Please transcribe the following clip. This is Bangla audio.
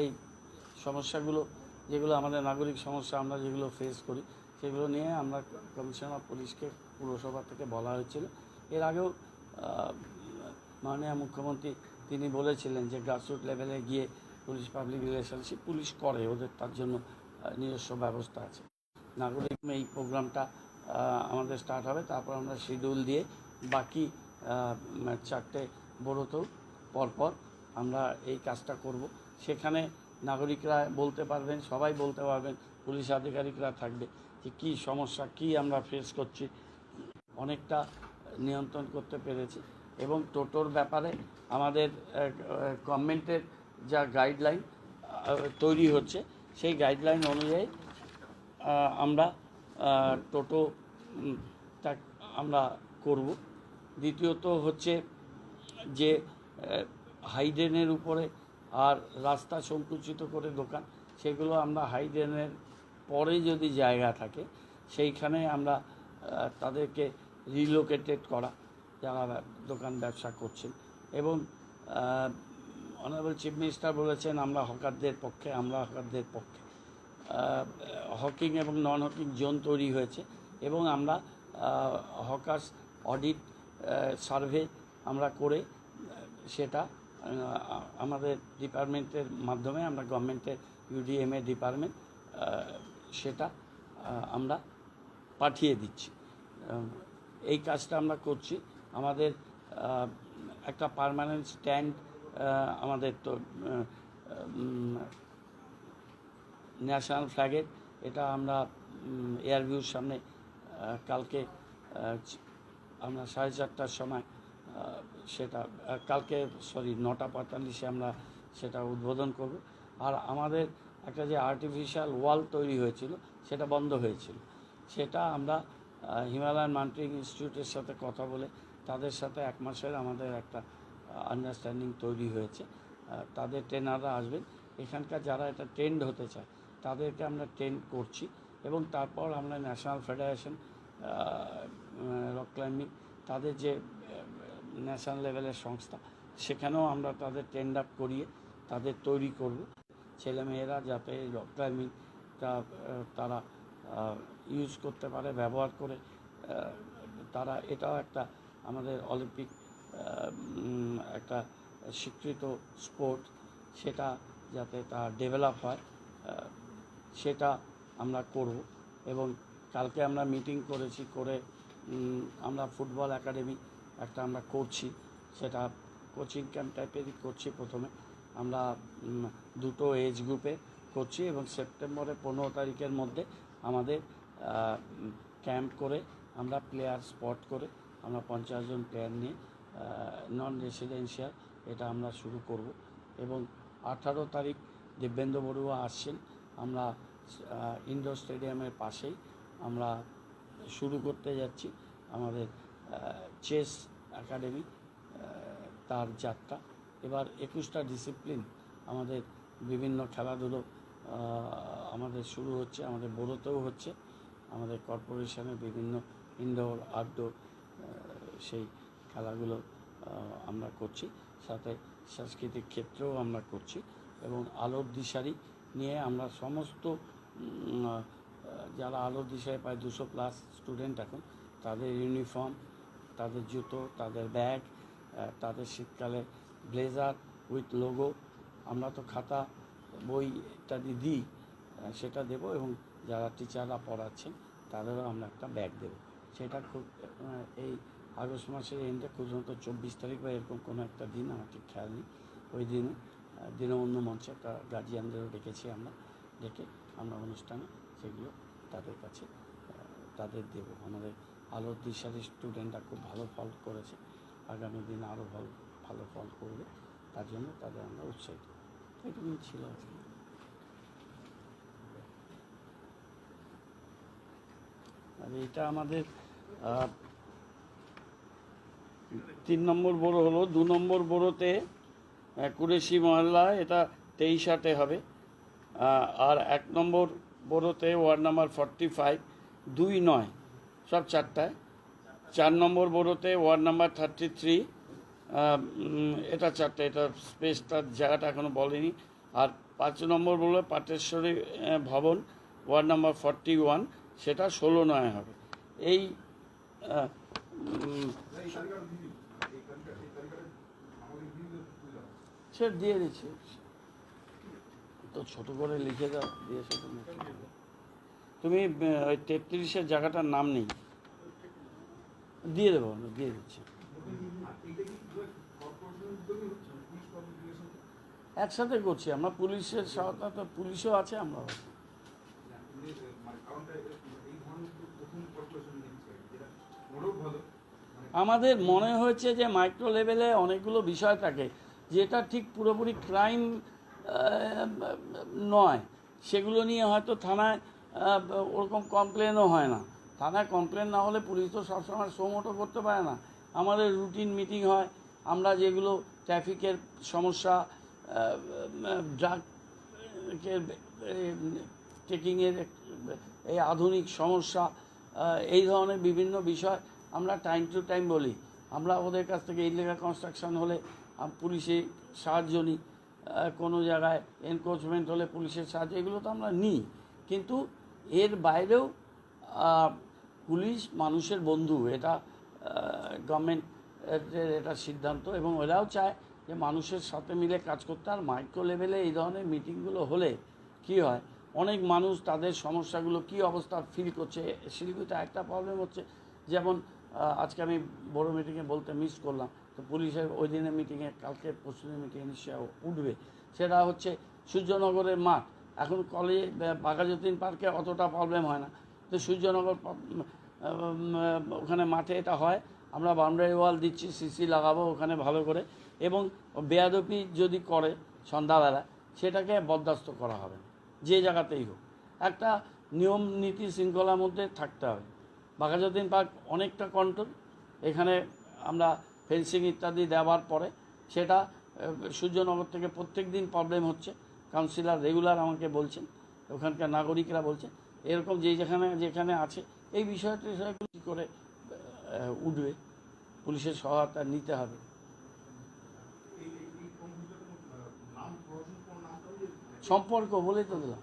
এই সমস্যাগুলো, যেগুলো আমাদের নাগরিক সমস্যা আমরা যেগুলো ফেস করি, সেগুলো নিয়ে আমরা কমিশনার পুলিশকে পুরসভা থেকে বলা হয়েছিল। এর আগেও মাননীয় মুখ্যমন্ত্রী তিনি বলেছিলেন যে গ্রাসরুট লেভেলে গিয়ে পুলিশ পাবলিক রিলেশনশিপ পুলিশ করে, ওদের তার জন্য নিজস্ব ব্যবস্থা আছে। নাগরিক এই প্রোগ্রামটা আমাদের স্টার্ট হবে, তারপর আমরা শিডিউল দিয়ে বাকি চারটে বড়োতেও পরপর আমরা এই কাজটা করব। সেখানে নাগরিকরা বলতে পারবেন, সবাই বলতে পারবেন, পুলিশ আধিকারিকরা থাকবে যে কী সমস্যা, কী আমরা ফেস করছি। অনেকটা নিয়ন্ত্রণ করতে পেরেছি এবং টোটোর ব্যাপারে আমাদের গভর্নমেন্টের যা গাইডলাইন তৈরি হচ্ছে, সেই গাইডলাইন অনুযায়ী আমরা টোটো আমরা করব। দ্বিতীয়ত হচ্ছে যে হাইড্রেনের উপরে আর রাস্তা সংকুচিত করে দোকান, সেগুলো আমরা হাইড্রেনের পরে যদি জায়গা থাকে, সেইখানে আমরা তাদেরকে রিলোকেটেড করা, যারা দোকান ব্যবসা করছেন। এবং অনারেবল চিফ মিনিস্টার বলেছেন, আমরা হকারদের পক্ষে, আমরা হকারদের পক্ষে। হকিং এবং নন হকিং জোন তৈরি হয়েছে এবং আমরা হকার্স অডিট সার্ভে আমরা করে, সেটা আমাদের ডিপার্টমেন্টের মাধ্যমে আমরা গভর্নমেন্টের ইউডিএমএ ডিপার্টমেন্ট সেটা আমরা পাঠিয়ে দিচ্ছি। এই কাজটা আমরা করছি। আমাদের একটা পার্মানেন্ট স্ট্যান্ড আমাদের তো ন্যাশনাল ফ্ল্যাগের, এটা আমরা এয়ারভিউর সামনে কালকে আমরা সাড়ে চারটার সময় সেটা কালকে সরি নটা পঁয়তাল্লিশে আমরা সেটা উদ্বোধন করব। আর আমাদের একটা যে আর্টিফিশিয়াল ওয়াল তৈরি হয়েছিল, সেটা বন্ধ হয়েছিল। সেটা আমরা হিমালয়ান মাউন্টেনিং ইনস্টিটিউটের সাথে কথা বলে, তাদের সাথে এক মাসের আমাদের একটা আন্ডারস্ট্যান্ডিং তৈরি হয়েছে। তাদের ট্রেনাররা আসবেন। এখানকার যারা এটা ট্রেন্ড হতে চায়, তাদেরকে আমরা ট্রেন্ড করছি এবং তারপর আমরা ন্যাশনাল ফেডারেশন রক ক্লাইম্বিং তাদের যে ন্যাশনাল লেভেলের সংস্থা। সেখানেও আমরা তাদের ট্রেন্ড আপ করিয়ে তাদের তৈরি করব। ছেলেমেয়েরা যাতে রক ক্লাইম্বিংটা তারা ইউজ করতে পারে, ব্যবহার করে তারা এটাও একটা আমাদের অলিম্পিক একটা স্বীকৃত স্পোর্ট। সেটা যাতে তা ডেভেলপ হয় সেটা আমরা করব। এবং কালকে আমরা মিটিং করেছি করে আমরা ফুটবল একাডেমি একটা আমরা করছি, সেটা কোচিং ক্যাম্প টাইপেরই করছি প্রথমে। আমরা দুটো এজ গ্রুপে করছি এবং সেপ্টেম্বরের পনেরো তারিখের মধ্যে আমাদের ক্যাম্প করে আমরা প্লেয়ার স্পট করে আমরা পঞ্চাশ জন প্লেয়ার নিয়ে নন রেসিডেন্সিয়াল এটা আমরা শুরু করব। এবং আঠারো তারিখ দিব্যেন্দ্র বড়ুয়া আসছেন, আমরা ইনডোর স্টেডিয়ামের পাশেই আমরা শুরু করতে যাচ্ছি। আমাদের চেস একাডেমি তার যাত্রা। এবার একুশটা ডিসিপ্লিন আমাদের বিভিন্ন খেলাধুলো আমাদের শুরু হচ্ছে, আমাদের বড়োতেও হচ্ছে। আমাদের কর্পোরেশনের বিভিন্ন ইনডোর আউটডোর সেই খেলাগুলো আমরা করছি। সাথে সাংস্কৃতিক ক্ষেত্রেও আমরা করছি এবং আলোর দিশারি নিয়ে আমরা সমস্ত যারা আলোর দিশারি প্রায় দুশো প্লাস স্টুডেন্ট এখন, তাদের ইউনিফর্ম তাদের জুতো, তাদের ব্যাগ তাদের শীতকালে ব্লেজার উইথ লোগো। আমরা তো খাতা, বই ইত্যাদি দিই সেটা দেব এবং যারা টিচাররা পড়াচ্ছেন, তাদেরও আমরা একটা ব্যাগ দেবো। সেটা খুব এই আগস্ট মাসের এন্ডে খুবই চব্বিশ তারিখ বা এরকম কোনো একটা দিন, আমার ঠিক খেয়াল নেই। ওই দিনে দীনবন্ধু মঞ্চে একটা গার্জিয়ানদেরও ডেকেছি আমরা, ডেকে আমরা অনুষ্ঠানে সেগুলো তাদের কাছে তাদের দেব, আমাদের আলোর দিশারি স্টুডেন্টরা খুব ভালো ফল করেছে। আগামী দিনে আরও ভালো ভালো ফল করবে। তার জন্য তাদের আমরা উৎসাহিত। এটুকুই ছিল আর এটা আমাদের তিন নম্বর বড় হলো, দু নম্বর বড়োতে কুরেশি মহল্লা, এটা তেইশ আটে হবে আর এক নম্বর বড়োতে, ওয়ার্ড নাম্বার ফর্টি ফাইভ দুই নয়। সব চারটায় চার নম্বর বড়োতে ওয়ার্ড নাম্বার থার্টি থ্রি এটা চারটে, এটা স্পেসটার জায়গাটা এখনও বলেনি। আর পাঁচ নম্বর বলল পাটেশ্বরী ভবন, ওয়ার্ড নাম্বার ফর্টি ওয়ান, সেটা ষোলো নয় হবে। এই সে দিয়ে দিচ্ছি। তো ছোট করে লিখে দাও, দিয়ে। তুমি ওই তেত্রিশের জায়গাটার নাম নেই। দিয়ে দেবো দিয়ে দিচ্ছি। একসাথে করছি, আমরা পুলিশের সহায়তা তো পুলিশও আছে আমরা আমাদের মনে হয়েছে যে মাইক্রো লেভেলে অনেকগুলো বিষয় থাকে, যেটা ঠিক পুরোপুরি ক্রাইম নয়। সেগুলো নিয়ে হয়তো থানায় ওরকম কমপ্লেনও হয় না। থানায় কমপ্লেন না হলে পুলিশ তো সবসময় সোমোটো করতে পারে না। আমাদের রুটিন মিটিং হয়, আমরা যেগুলো ট্রাফিকের সমস্যা ড্রাগ টেকিংয়ের এই আধুনিক সমস্যা এই ধরনের বিভিন্ন বিষয় আমরা টাইম টু টাইম বলি। আমরা ওদের কাছ থেকে ইলিগাল কনস্ট্রাকশন হলে পুলিশে সাহায্য নিই। কোনো জায়গায় এনক্রোচমেন্ট হলে পুলিশের সাহায্য, এগুলো তো আমরা নিই। কিন্তু এর বাইরেও পুলিশ মানুষের বন্ধু, এটা গভর্নমেন্টের এটা সিদ্ধান্ত এবং ওরাও চায় যে মানুষের সাথে মিলে কাজ করতে। আর মাইক্রো লেভেলে এই ধরনের মিটিংগুলো হলে কি হয়? অনেক মানুষ তাদের সমস্যাগুলো কি অবস্থা ফিল করছে? শিলিগুড়িতে একটা প্রবলেম হচ্ছে, যেমন আজকে আমি বড় মিটিংয়ে বলতে মিস করলাম, তো পুলিশের ওই দিনের মিটিংয়ে কালকে পরশুদিন মিটিংয়ে নিশ্চয়ই উঠবে। সেটা হচ্ছে সূর্যনগরের মাঠ। এখন কলেজে বাঘাযতীন পার্কে অতটা প্রবলেম হয় না। তো সূর্যনগর ওখানে মাঠে এটা হয়। আমরা বাউন্ডারি ওয়াল দিচ্ছি সিসি লাগাবো ওখানে ভালো করে। এবং বেয়াদপি যদি করে সন্ধ্যাবেলা, সেটাকে বরদাস্ত করা হবে। যে জায়গাতেই হোক। একটা নিয়ম, নীতি, শৃঙ্খলার মধ্যে থাকতে হবে। বাঘাযতীন পার্ক অনেকটা কন্ট্রোল এখানে আমরা ফেন্সিং ইত্যাদি দেওয়ার পরে সেটা সূর্যনগর থেকে প্রত্যেক দিন প্রবলেম হচ্ছে। কাউন্সিলর রেগুলার আমাকে বলছেন, ওখানকার নাগরিকরা বলছেন, এরকম যে যেখানে যেখানে আছে, এই বিষয়টা কী করে উঠবে? পুলিশের সহায়তা নিতে হবে। সম্পর্ক বলেই তো দিলাম।